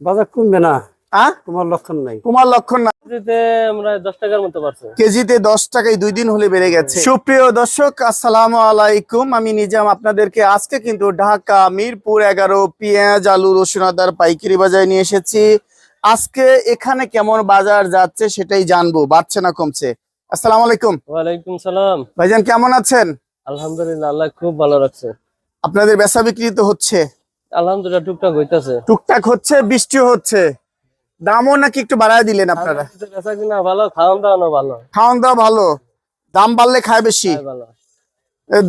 বাজার কমবে না। হ্যাঁ তোমার লক্ষণ নাই। তোমার লক্ষণ না। আমরা দশ টাকার মতো পারছে। কেজিতে দশ টাকায় দুই দিন হলে বেড়ে গেছে। সুপ্রিয় দর্শক আসসালামু আলাইকুম। আমি নিজাম আপনাদেরকে আজকে কিন্তু ঢাকা মিরপুর এগারো পেঁয়াজ আলু রসুন আদার পাইকারি বাজারে নিয়ে এসেছি। আজকে এখানে কেমন বাজার যাচ্ছে সেটাই জানব। বাড়ছে না কমছে? আসসালামু আলাইকুম। ওয়ালাইকুম সালাম। ভাইজান কেমন আছেন? আলহামদুলিল্লাহ আল্লাহ খুব ভালো রাখছে। আপনাদের বেচা বিক্রি তো হচ্ছে। আলহামদুলিল্লাহ টুকটাক হইতাছে। টুকটাক হচ্ছে বৃষ্টিও হচ্ছে। দামও নাকি একটু বাড়ায় দিলেন আপনারা। বেচা ভালো খাওয়ান দাওয়ানো ভালো। খাওয়ান দাওয়া ভালো। দাম বাড়লে খায় বেশি।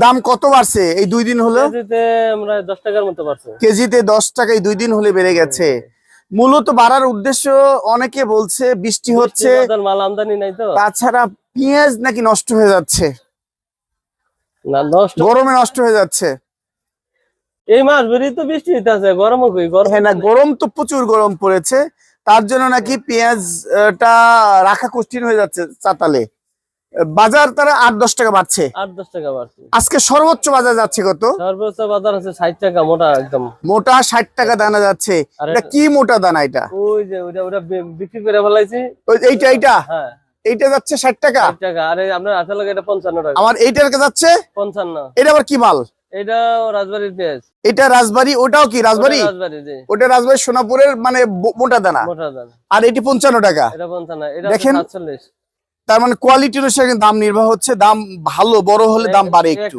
দাম কত বাড়ছে? এই দুই দিন হলো? কেজিতে আমরা দশ টাকার মতো পারছে কেজিতে দশ টাকায় দুই দিন হলে বেড়ে গেছে। মূলত বাড়ার উদ্দেশ্য অনেকে বলছে বৃষ্টি হচ্ছে। মাল আমদানি নাই তো। তাছাড়া পেঁয়াজ নাকি নষ্ট হয়ে যাচ্ছে। গরমে নষ্ট হয়ে যাচ্ছে। এই মাস বেরিয়ে তো বৃষ্টি হইতাছে গরমও কই গরম হ্যাঁ না গরম তো প্রচুর গরম পড়েছে তার জন্য নাকি পেঁয়াজটা রাখা কঠিন হয়ে যাচ্ছে চাতালে। বাজার তারা আট দশ টাকা বাড়ছে। আট দশ টাকা বাড়ছে। আজকে সর্বোচ্চ বাজার যাচ্ছে কত? সর্বোচ্চ বাজার আছে ষাট টাকা মোটা একদম। মোটা ষাট টাকা দানা যাচ্ছে। এটা কি মোটা দানা এটা? ওই যে ওইটা ওটা বিক্রি করে ফেলাইছি। ওই- এইটা এইটা? হ্যাঁ। এইটা যাচ্ছে ষাট টাকা? টাকা। আরে আপনার আসলে এটা পঞ্চান্ন টাকা। আমার এইটার যাচ্ছে? পঞ্চান্ন। এটা আবার কি মাল? এটা রাজবাড়ির পেঁয়াজ। এটা রাজবাড়ি ওটাও কি রাজবাড়ি? ওটা রাজবাড়ি সোনাপুরের মানে মোটা দানা। আর এটি পঞ্চান্ন টাকা। দেখেন। তার মানে কোয়ালিটি অনুসারে কিন্তু দাম নির্ভর হচ্ছে দাম ভালো বড় হলে দাম বাড়ে একটু।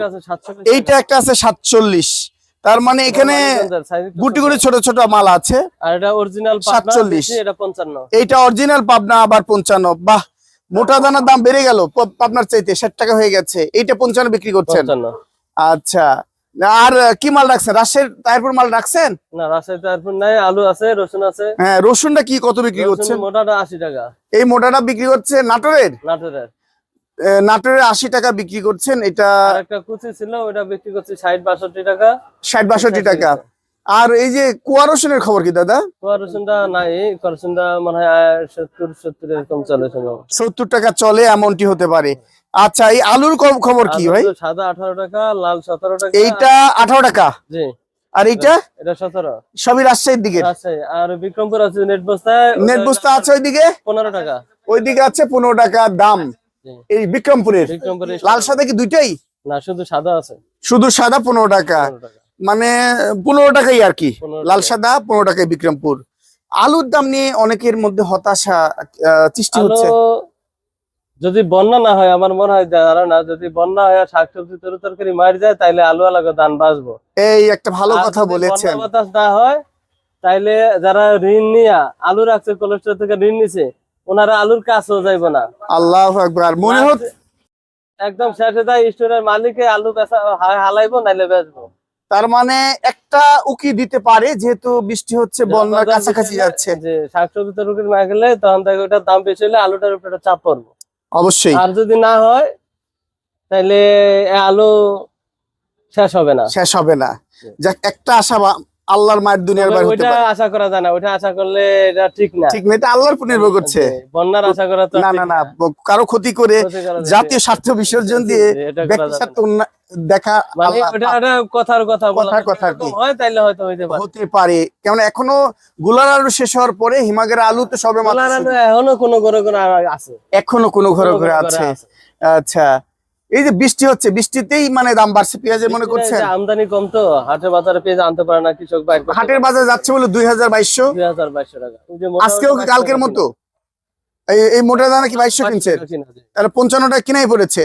এইটা একটা আছে সাতচল্লিশ। তার মানে এখানে গুটি গুটি ছোট ছোট মাল আছে। আর এটা অরিজিনাল 47 এইটা অরিজিনাল পাবনা আবার পঞ্চান্ন। বাহ মোটা দানার দাম বেড়ে গেল পাবনার চাইতে ষাট টাকা হয়ে গেছে। এইটা পঞ্চান্ন বিক্রি করছেন। আচ্ছা। আর কি মাল রাখছেন? রাজশাহীর তারপর মাল রাখছেন? না রাশের তারপর নাই আলু আছে রসুন আছে। হ্যাঁ রসুনটা কি কত বিক্রি করছেন? মোটাটা আশি টাকা। এই মোটাটা বিক্রি করছে নাটোরের? নাটোরের। নাটোরের আশি টাকা বিক্রি করছেন এটা একটা কুচি ছিল ওটা বিক্রি করছে ষাট বাষট্টি টাকা। ষাট বাষট্টি টাকা। আর এই যে কুয়ারসনের খবর কি দাদা? কুয়ারসনটা নাই কুয়ারসনটা মনে হয় সত্তর সত্তর এরকম চলে সত্তর টাকা চলে এমনটি হতে পারে। আচ্ছা এই আলুর ক- খবর কি ভাই? সাদা আঠারো টাকা লাল সতেরো টাকা। এইটা আঠারো টাকা? জি। আর এইটা? এটা সতেরো। সবই রাজশাহীর দিকে আর বিক্রমপুর আছে নেট বস্তায় নেট বস্তা আছে ওইদিকে? পনেরো টাকা। ওইদিকে আছে পনেরো টাকা দাম। এই বিক্রমপুরের। বিক্রমপুরে লাল সাদা কি দুইটাই? না শুধু সাদা আছে। শুধু সাদা পনেরো টাকা। মানে পনেরো টাকাই আর কি। লাল সাদা পনেরো টাকায় বিক্রমপুর। আলুর দাম নিয়ে অনেকের মধ্যে হতাশা সৃষ্টি হচ্ছে। যদি বন্যা না হয় আমার মনে হয় ধারণা যদি বন্যা হয় শাকসবজি তরু তরকারি মার যায় তাইলে আলু আলাদা দান বাঁচবো। এই একটা ভালো কথা বলেছেন। বাতাস না হয় তাইলে যারা ঋণ নিয়া আলু রাখছে কোলেস্ট্রল থেকে ঋণ নিছে ওনারা আলুর কাছেও যাইব না। আল্লাহ একবার মনে হচ্ছে একদম শেষে যায় স্টোরের মালিকে আলু বেচা হালাইবো নাইলে বেচবো। তার মানে একটা উকি দিতে পারে যেহেতু বৃষ্টি হচ্ছে বন্যার কাছাকাছি যাচ্ছে। যে শাকসবজি তরকারি না গেলে তখন থেকে ওটার দাম বেশি হলে আলুটার উপরে চাপ পড়ব। অবশ্যই। আর যদি না হয় তাইলে আলু শেষ হবে না। শেষ হবে না। যাক একটা আশা আল্লাহর মায়ের দুনিয়ার বার হতে পারে। আশা করা যায় না ওইটা আশা করলে এটা ঠিক না। ঠিক না এটা আল্লাহর উপর নির্ভর করছে। বন্যার আশা করা তো না না না কারও ক্ষতি করে। জাতীয় স্বার্থ বিসর্জন দিয়ে ব্যক্তি স্বার্থ দেখা কথার কথা কথার কথা যদি কি? এরকম হয় তাইলে হয়তো হইতে পারে। হতে পারে। কেমন এখনও গুলার আলু শেষ হওয়ার পরে হিমাগের আলু তো সবে মাত্র বলার শুরু। আলু এখনও কোনো ঘরে আছে। এখনও কোনো ঘরে ঘরে আছে। আচ্ছা। এই যে বৃষ্টি হচ্ছে বৃষ্টিতেই মানে দাম বাড়ছে পেঁয়াজের মনে করছেন? যে আমদানি কম তো হাটের বাজারে পেয়ে আনতে পারে না কৃষক করতে হাটের বাজার যাচ্ছে বলে দুই হাজার বাইশশো? দুই হাজার বাইশশো টাকা। ওই যে মোটামুটি আজকেও কি কালকের মতো? এই এই মোটা দানা কি বাইশশো কিনছে তাহলে পঞ্চান্ন টাকা কিনাই পড়েছে।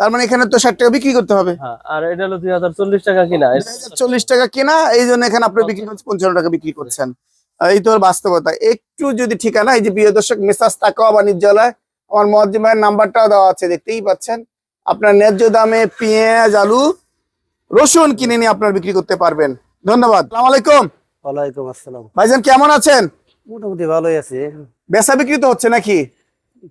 তার মানে এখানে তো ষাট টাকা বিক্রি করতে হবে। হ্যাঁ আর এটা হলো দুই হাজার চল্লিশ টাকা কিনা। চল্লিশ টাকা কেনা এই জন্য এখানে আপনি বিক্রি করছেন পঞ্চান্ন টাকা বিক্রি করছেন। এই তো বাস্তবতা। একটু যদি ঠিকানা এই যে প্রিয় দর্শক মেসাজ তাকাওয়া বাণিজ্যালয় আমার মহাজিম ভাইয়ের নাম্বারটাও দেওয়া আছে দেখতেই পাচ্ছেন। আপনার ন্যায্য দামে পেঁয়াজ আলু রসুন কিনে নিয়ে আপনার বিক্রি করতে পারবেন। ধন্যবাদ। সালাম আলাইকুম। ওয়ালাইকুম আসসালাম। ভাইজান কেমন আছেন? মোটামুটি ভালোই আছে। বেচা বিক্রি তো হচ্ছে নাকি?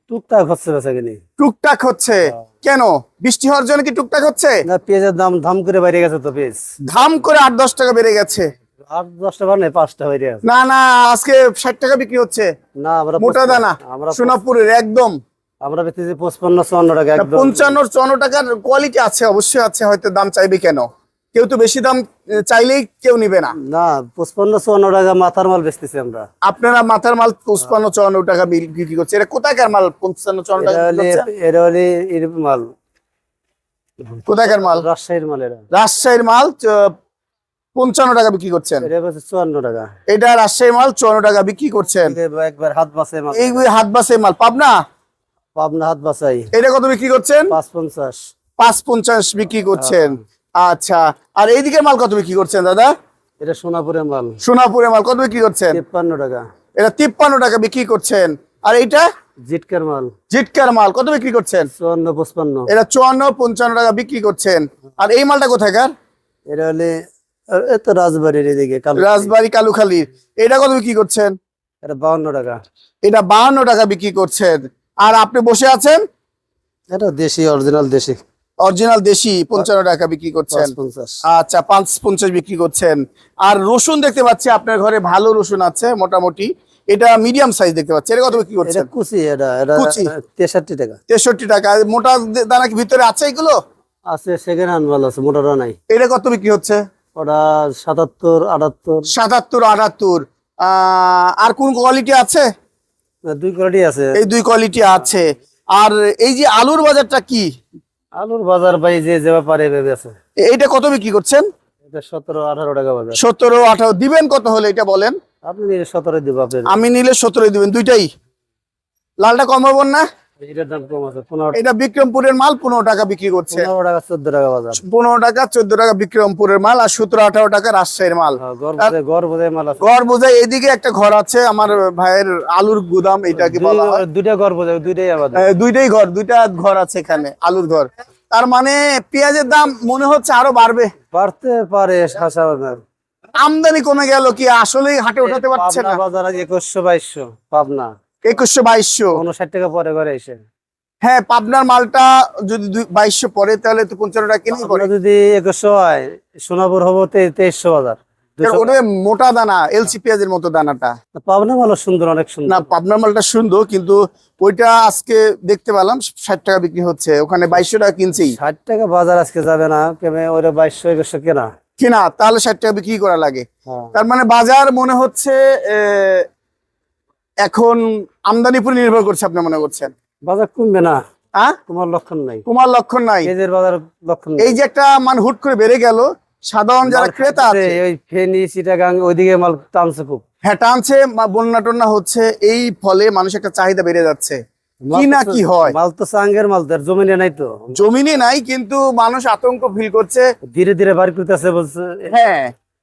টুকটাক হচ্ছে বেচা কিনি টুকটাক হচ্ছে। কেন? বৃষ্টি হওয়ার জন্য কি টুকটাক হচ্ছে? না পেঁয়াজের দাম ধাম করে বাইরে গেছে তো পেঁয়াজ। ধাম করে আট দশ টাকা বেড়ে গেছে। আট নেই পাঁচটা গেছে। না না আজকে ষাট টাকা বিক্রি হচ্ছে। না আমরা মোটা দানা আমরা সোনাপুরের একদম। আমরা বেচতেছি পঁচপান্ন চুয়ান্ন টাকা পঞ্চান্ন চুয়ান্ন টাকার কোয়ালিটি আছে অবশ্যই আছে হয়তো দাম চাইবে কেন? কেউ তো বেশি দাম চাইলেই কেউ নিবে না। না পঁচপান্ন চুয়ান্ন টাকা মাথার মাল বেচতেছি আমরা। আপনারা মাথার মাল পঁচপান্ন চুয়ান্ন টাকা বিক্রি করছে এটা কোথাকার মাল পঞ্চান্ন চুয়ান্ন টাকা বিক্রি এটা হলে এর মাল। কোথাকার মাল? রাজশাহীর মাল এটা। রাজশাহীর মাল পঞ্চান্ন টাকা বিক্রি করছেন। চুয়ান্ন টাকা। এটা রাজশাহীর মাল চুয়ান্ন টাকা বিক্রি করছেন। একবার হাত বাসে মাল। এই হাত বাসে মাল পাবনা? পাবনা হাত বাসাই এটা কত বিক্রি করছেন? পাঁচ পঞ্চাশ। পাঁচ পঞ্চাশ বিক্রি করছেন। আচ্ছা আর এইদিকের মাল কত বিক্রি করছেন দাদা? এটা সোনাপুরের মাল। সোনাপুরের মাল কত বিক্রি করছেন? তিপ্পান্ন টাকা। এটা তিপ্পান্ন টাকা বিক্রি করছেন। আর এইটা? জিটকার মাল। জিটকার মাল কত বিক্রি করছেন? চুয়ান্ন পঁচপান্ন। এটা চুয়ান্ন পঞ্চান্ন টাকা বিক্রি করছেন। আর এই মালটা কোথাকার এটা হলে এত রাজবাড়ির এদিকে রাজবাড়ি কালুখালীর এটা কত বিক্রি করছেন? এটা বাউন্ন টাকা। এটা বাহান্ন টাকা বিক্রি করছেন। আর আপনি বসে আছেন? এটা দেশি অরিজিনাল দেশি। অরিজিনাল দেশি পঞ্চান্ন টাকা বিক্রি করছেন। আচ্ছা পাঁচ পঞ্চাশ বিক্রি করছেন। আর রসুন দেখতে পাচ্ছি আপনার ঘরে ভালো রসুন আছে মোটামুটি। এটা মিডিয়াম সাইজ দেখতে পাচ্ছি। এটা কত বিক্রি করছেন? কুচি এটা এটা কুচি। তেষট্টি টাকা। তেষট্টি টাকা। আর মোটা দানা কি ভিতরে আছে এগুলো? আছে সেকেন্ড হ্যান্ড ভালো আছে মোটাটা নাই। এটা কত বিক্রি হচ্ছে? ওটা সাতাত্তর আটাত্তর। সাতাত্তর আটাত্তর। আহ, আর কোন কোয়ালিটি আছে? দুই কোয়ালিটি আছে। এই দুই কোয়ালিটি আছে। আর এই যে আলুর বাজারটা কি? আলুর বাজার ভাই যে যে ব্যাপারে ভেবে আছে এইটা কত বিক্রি করছেন? এটা সতেরো আঠারো টাকা বাজার। সতেরো আঠারো। দিবেন কত হলে এটা বলেন? আপনি নিলে সতেরো দিব আপনি আমি নিলে সতেরো দিবেন দুইটাই। লালটা কম হবেন না? এটার দাম কম আছে পনেরো এটা বিক্রমপুরের মাল পনেরো টাকা বিক্রি করছে। পনেরো টাকা চোদ্দ টাকা বাজার। পনেরো টাকা চোদ্দ টাকা বিক্রমপুরের মাল আর সতেরো আঠারো টাকা রাজশাহীর মাল। হ্যাঁ, গড় বোঝাই মাল আছে। ঘর বোঝাই এদিকে একটা ঘর আছে আমার ভাইয়ের আলুর গুদাম এটাকে বলা হয়। দুইটা গড় বোঝাই দুইটাই দুইটাই ঘর দুইটা ঘর আছে এখানে আলুর ঘর। তার মানে পেঁয়াজের দাম মনে হচ্ছে আরও বাড়বে। বাড়তে পারে আমদানি কমে গেল কি আসলেই হাটে উঠাতে পারছে না। বাজার একুশশো বাইশশো পাবনা। একুশশো বাইশশো। উনষাট টাকা পরে ঘরে এসে। হ্যাঁ পাবনার মালটা যদি বাইশশো পরে তাহলে তো পঞ্চান্ন টাকা কিনেই পড়ে। আমরা যদি একুশশো হয় সোনাপুর হব তেইশশো ওটা মোটা দানা এলসি পেঁয়াজের মতো দানাটা। পাবনা ভালো সুন্দর অনেক সুন্দর। না পাবনার মালটা সুন্দর কিন্তু ওইটা আজকে দেখতে পেলাম ষাট টাকা বিক্রি হচ্ছে। ওখানে বাইশশো টাকা কিনছেই ষাট টাকা বাজার আজকে যাবে না কেমন ওইটা বাইশশো একুশশো কেনা? কিনা তাহলে ষাট টাকা বিক্রি করা লাগে। হ্যাঁ। তার মানে বাজার মনে হচ্ছে আহ, এখন আমদানি উপরে নির্ভর করছে আপনি মনে করছেন? বাজার কমবে না। হ্যাঁ? তোমার লক্ষণ নাই। তোমার লক্ষণ নাই? পেঁয়াজের বাজার লক্ষণ এই যে একটা মান হুট করে বেড়ে গেল সাধারণ যারা ক্রেতা আছে ওই ফেনি চিটাগাং ওইদিকে মাল টানছে খুব। হ্যাঁ টানছে বন্যা টন্যা হচ্ছে এই ফলে মানুষ একটা চাহিদা বেড়ে যাচ্ছে। কি না কি হয়? মাল তো চাঙ্গের মাল তার জমিনে নাই তো। জমিনে নাই কিন্তু মানুষ আতঙ্ক ফিল করছে। ধীরে ধীরে বাড়ি করতেছে বলছে। হ্যাঁ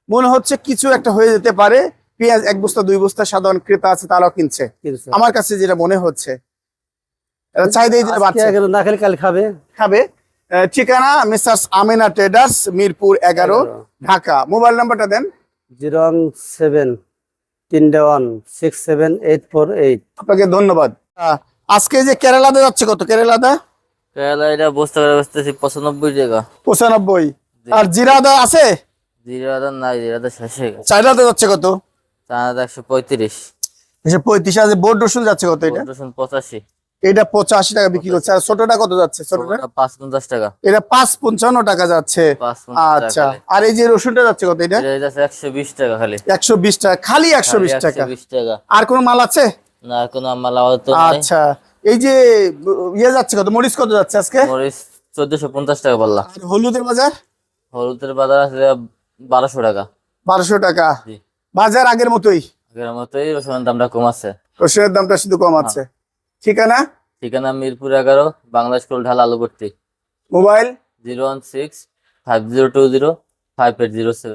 মনে হচ্ছে কিছু একটা হয়ে যেতে পারে। পেঁয়াজ এক বস্তা দুই বস্তা সাধারণ ক্রেতা আছে তারাও কিনছে। আমার কাছে যেটা মনে হচ্ছে চাহিদা এই বাড়ছে না খেলে কাল খাবে। খাবে। ঠিকানা মিস্টার আমিনা ট্রেডার্স মিরপুর এগারো ঢাকা। মোবাইল নাম্বারটা দেন। জিরো ওয়ান সেভেন তিনটে one six seven eight four eight. আপনাকে ধন্যবাদ। আজকে যে কেরালাতে যাচ্ছে কত? কেরালাদা কেরালা এটা বস্তা করে বসতেছি পঁচানব্বই টাকা। পঁচানব্বই। আর জিরাদা আছে? জিরো হাজার নাই জিরো হাজার শেষ হয়ে গেছে। চাইলাতে যাচ্ছে কত? একশো পঁয়ত্রিশ। পঁয়ত্রিশ আছে বোর্ড রসুন যাচ্ছে কত এটা? রসুন পঁচাশি। এটা পঁচাশি টাকা বিক্রি করছে। আর ছোটটা কত যাচ্ছে? ছোটটা? পাঁচ পঞ্চাশ টাকা। এটা পাঁচ পঞ্চান্ন টাকা যাচ্ছে। পাঁচ পঞ্চাশ টাকা আচ্ছা। আর এই যে রসুনটা যাচ্ছে কত এটা? এটা একশো বিশ টাকা খালি। একশো বিশ টাকা খালি একশো বিশ টাকা। বিশ টাকা। আর কোন মাল আছে? না কোনো নাই। আচ্ছা। এই যে ইয়ে যাচ্ছে কত? মরিচ কত যাচ্ছে আজকে? মরিচ চোদ্দশো পঞ্চাশ টাকা বললাম হলুদের বাজার? হলুদের বাজার আছে বারোশো টাকা। বারোশো টাকা। বাজার আগের মতোই? আগের মতোই রসুনের দামটা কম আছে। রসুনের দামটা শুধু কম আছে। ঠিকানা? ঠিকানা মিরপুর এগারো ঢাল আলুবর্তি mobile? Zero one six five zero two zero five eight zero seven.